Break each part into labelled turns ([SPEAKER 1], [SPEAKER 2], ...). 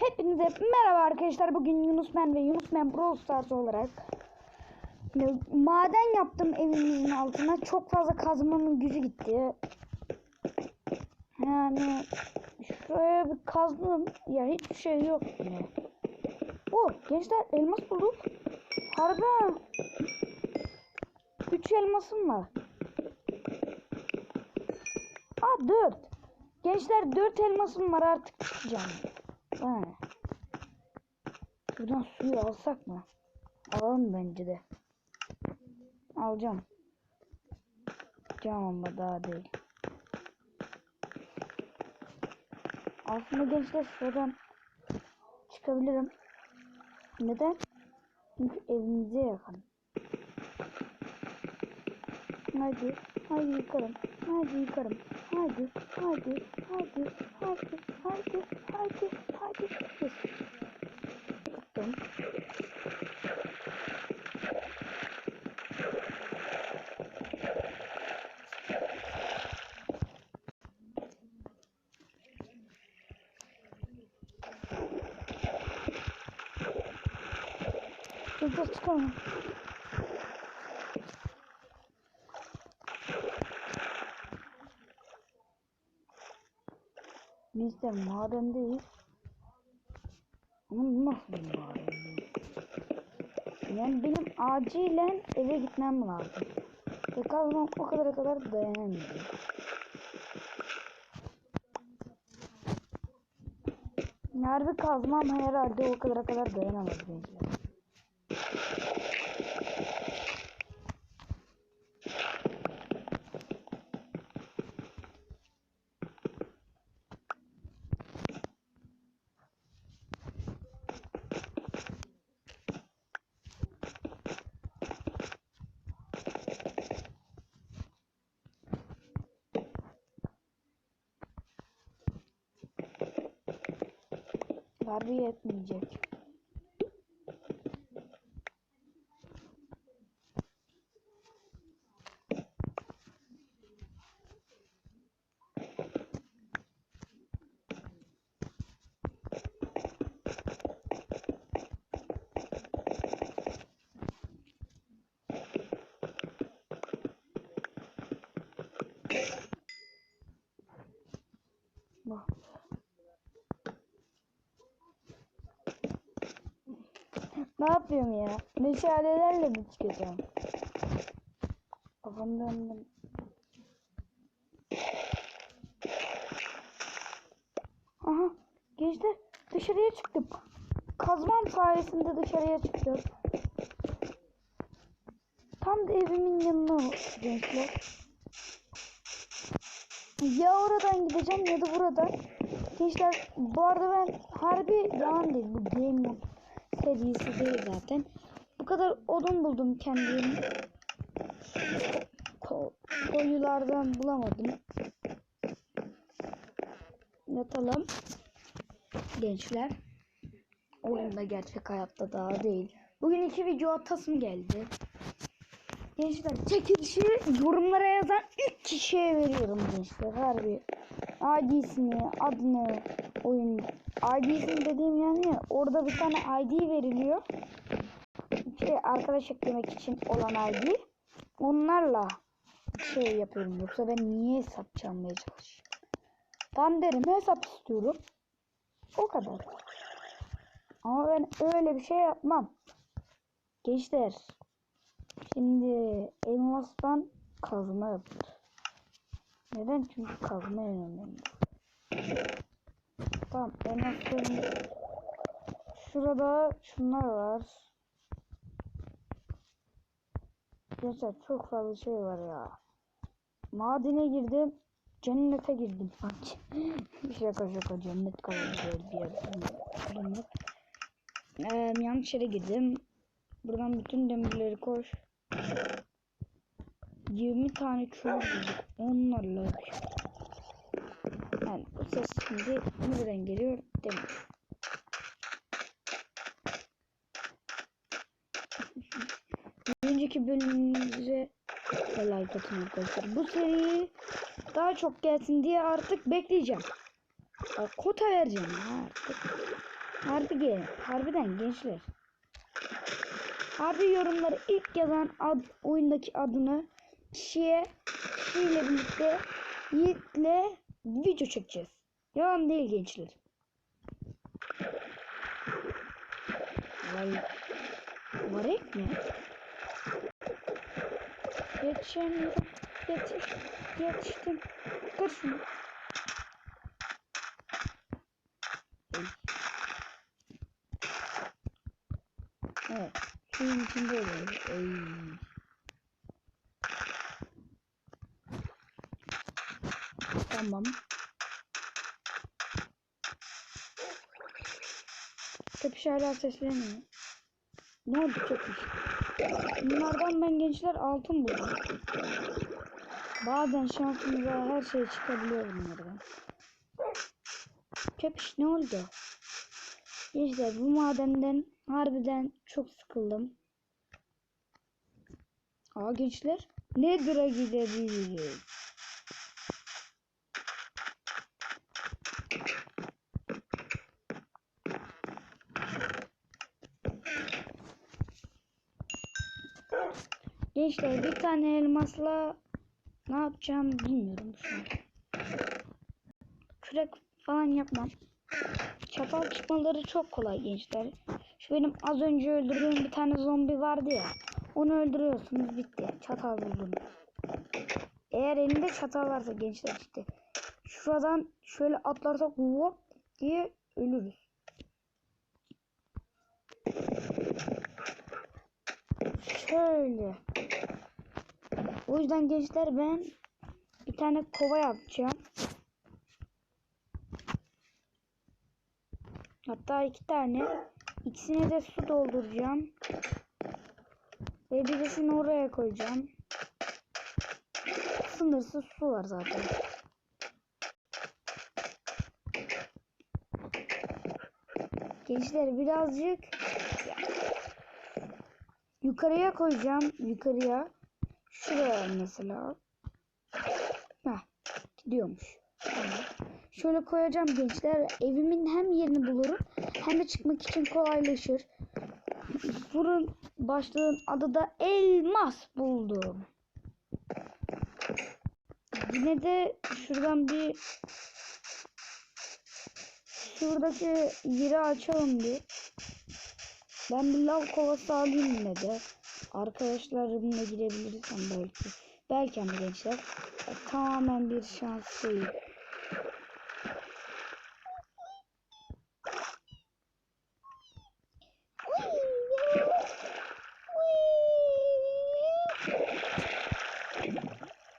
[SPEAKER 1] Hepinize merhaba arkadaşlar. Bugün Yunus Ben ve Yunus Ben Brawl Stars olarak maden yaptım evimizin altına. Çok fazla kazmamın gücü gitti. Yani şuraya bir kazdım. Ya hiçbir şey yok. Oh gençler elmas bulduk. Harbi ha. Üç elmasım var. Aa dört. Gençler dört elmasım var artık çıkacağım. Ha. Buradan suyu alsak mı? Alalım bence de. Alacağım. Alacağım ama daha değil. Aslında gençler şuradan çıkabilirim. Neden? Çünkü evimize yakın. Hadi, hadi yıkarım. Hadi yıkarım. Hadi, hadi, hadi, hadi, hadi, hadi, hadi. Yes. Yıktım. Dur dur çıkalım. Biz de madendeyiz. Ama nasıl bir madendeyiz? Yani benim acilen eve gitmem lazım. Ve kazmam o kadar kadar dayanamıyor. Harbi kazmam herhalde o kadar kadar dayanamaz gençler. Harbi yetmeyecek. Bak. Ne yapıyorum ya? Meşalelerle mi çıkacağım? Kafam döndüm. Aha gençler dışarıya çıktım. Kazmam sayesinde dışarıya çıktım. Tam da evimin yanına gençler. Ya oradan gideceğim ya da buradan. Gençler bu arada ben harbi yalan değil bu game serisi değil zaten. Bu kadar odun buldum kendimi. Ko koyulardan bulamadım. Yatalım. Gençler. Oyunda gerçek hayatta daha değil. Bugün iki video atasım geldi. Gençler çekilişi yorumlara yazan ilk kişiye veriyorum gençler. Harbi. ID'sini, adını, oyun ID'sini dediğim yani orada bir tane ID veriliyor. Şey, arkadaş eklemek için olan ID. Onlarla şey yapıyorum. Yoksa ben niye hesap çalmaya çalışıyorum? Tam derim hesap istiyorum. O kadar. Ama ben öyle bir şey yapmam. Gençler. Şimdi elmastan kazma yapılır. Neden? Çünkü kazma önemli. Tamam elmasların şurada şunlar var. Gençler çok fazla şey var ya. Madene girdim. Cennete girdim sanki. şaka şaka cennet kadar bir yer. Ee, yanlış yere girdim. Buradan bütün demirleri koş. 20 tane çubuk. Onlarla yapıyor. Yani bu ses şimdi nereden geliyor. Bir önceki bölümümüze like atın arkadaşlar. Bu seri daha çok gelsin diye artık bekleyeceğim. Kota vereceğim artık. Harbi ge harbiden gençler. Harbi yorumları ilk yazan ad, oyundaki adını kişiye kişiyle birlikte Yiğit'le video çekeceğiz. Yalan değil gençler. Vay. Varek mi? Yetişemiyorum. Yetiş. Yetiştim. Kır şunu. Evet. Suyun içinde oluyor. Ey. Tamam. Köpüş hala sesleniyor. Ne oldu köpüş? Bunlardan ben gençler altın buldum. Bazen şansımıza her şey çıkabiliyor bunlardan. Köpüş ne oldu? Gençler bu madenden harbiden çok sıkıldım. Aa gençler Nether'a gidebiliriz. Gençler bir tane elmasla ne yapacağım bilmiyorum şu an. Kürek falan yapmam. Çatal çıkmaları çok kolay gençler. Şu benim az önce öldürdüğüm bir tane zombi vardı ya. Onu öldürüyorsunuz bitti. Çatal buldum. Eğer elinde çatal varsa gençler işte. Şuradan şöyle atlarsak hop diye ölürüz. Şöyle. O yüzden gençler ben bir tane kova yapacağım. Hatta iki tane. İkisine de su dolduracağım. Ve birisini oraya koyacağım. Sınırsız su var zaten. Gençler birazcık yukarıya koyacağım. Yukarıya. Şuraya mesela. Heh, gidiyormuş. Şöyle koyacağım gençler. Evimin hem yerini bulurum hem de çıkmak için kolaylaşır. Bunun başlığın adı da elmas buldum. Yine de şuradan bir şuradaki yeri açalım bir. Ben bir lav kovası alayım yine de. Arkadaşlarımla girebilirsem belki. Belki ama gençler. Tamamen bir şans değil.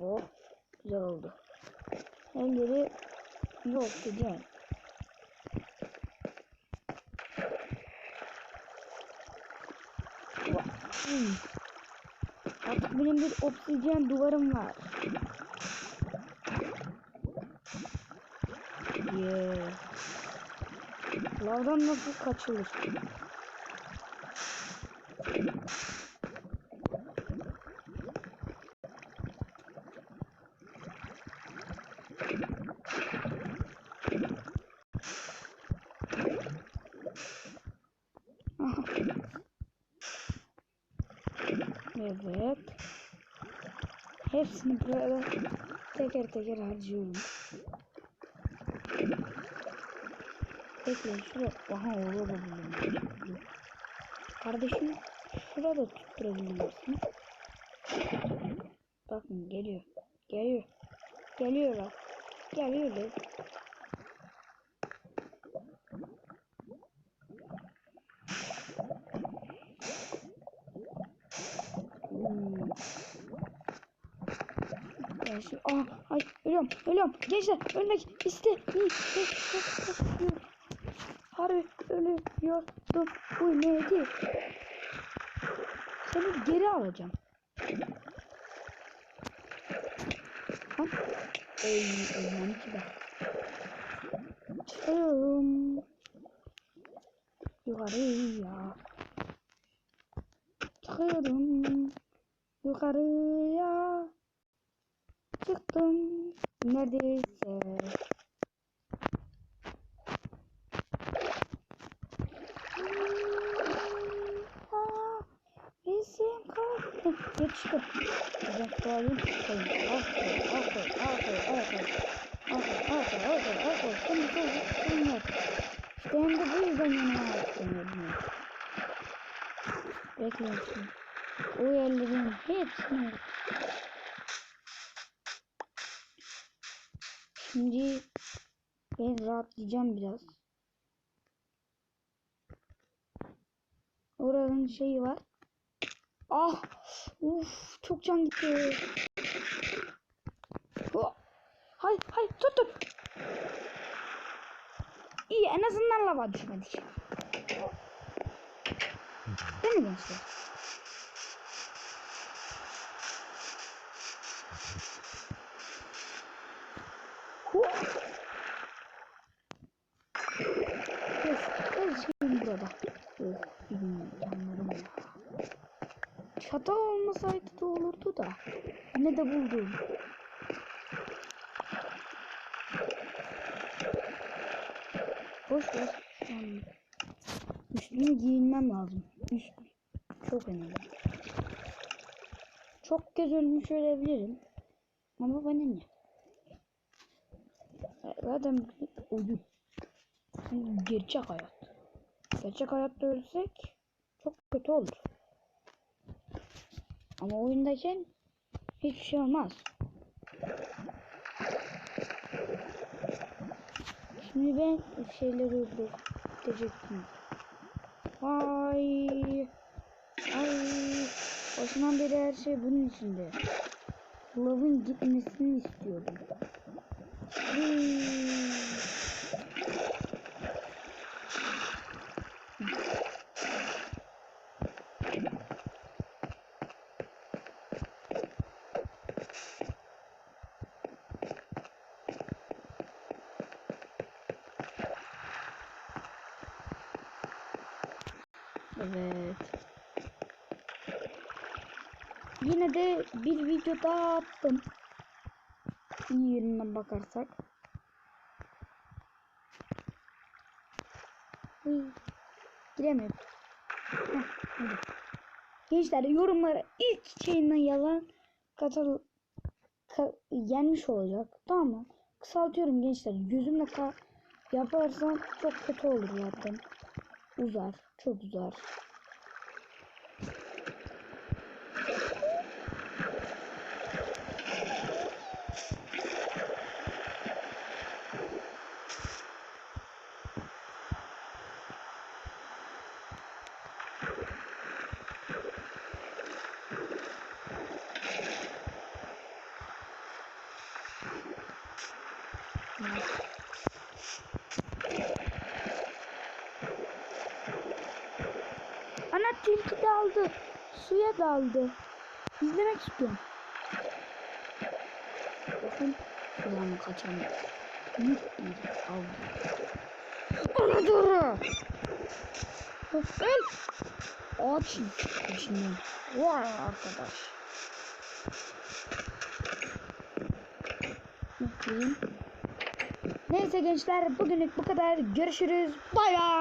[SPEAKER 1] Oh, güzel oldu. Elleri yok güzel. Hmm. Artık benim bir obsidyen duvarım var. Yeah. Lavdan nasıl kaçılır? Evet. Hepsini böyle teker teker harcıyorum. Bekle şuraya. Aha orada da buldum. Kardeşim şurada tutturabiliyorsun. Bakın geliyor. Geliyor. Geliyor bak. Geliyor lan. Şu Aa, ay ölüyorum ölüyorum gençler ölmek istemiyorum. Harbi ölüyordum bu neydi? Seni geri alacağım. Ha? Ey ölmem ki ben. Çıkıyorum. Yukarıya. Çıkıyorum. Yukarıya. Çıktım. Neredeyse. Bizim kalktık. Geçtim. Ben koyayım. Aferin. Aferin. Aferin. Aferin. Aferin. Aferin. Aferin. Aferin. Şimdi bu yok. İşte hem de bu yüzden yanıma yaptım. Bekleyin şimdi. O yerlerin hepsini yaptım. Şimdi ben rahatlayacağım biraz. Oranın şeyi var. Ah! Uf, çok can gitti. Oh. Hay hay tut tut. İyi en azından lava düşmedik. Değil mi gençler? Huh. Yes, her şeyim burada. Oh, yanlarım ya. Çatal olmasaydı da olurdu da. Ne de buldum. Boş ver. Üstümü giyinmem lazım. Üst çok önemli. Çok kez ölmüş ölebilirim. Ama bana ne? Zaten oyun. Gerçek hayat. Gerçek hayatta ölsek çok kötü olur. Ama oyundayken hiçbir şey olmaz. Şimdi ben şeyleri öldürecektim. Ay. Ay. Başından beri her şey bunun içinde. Love'ın gitmesini istiyordum. Evet. Yine de bir video daha attım. Yönünden bakarsak. Heh, hadi. Gençler yorumlara ilk şeyinden yalan katıl ka, yenmiş olacak. Tamam mı? Kısaltıyorum gençler. Gözümle ka yaparsam çok kötü olur zaten. Uzar. Çok uzar. Ana tilki daldı. Suya daldı. İzlemek istiyorum. Bakın. Ulan kaçamıyor. Yük iyice aldı. Ana doğru. Öl. Ağaç peşinden. Vay arkadaş. Bakayım. Neyse gençler bugünlük bu kadar. Görüşürüz. Bay bay.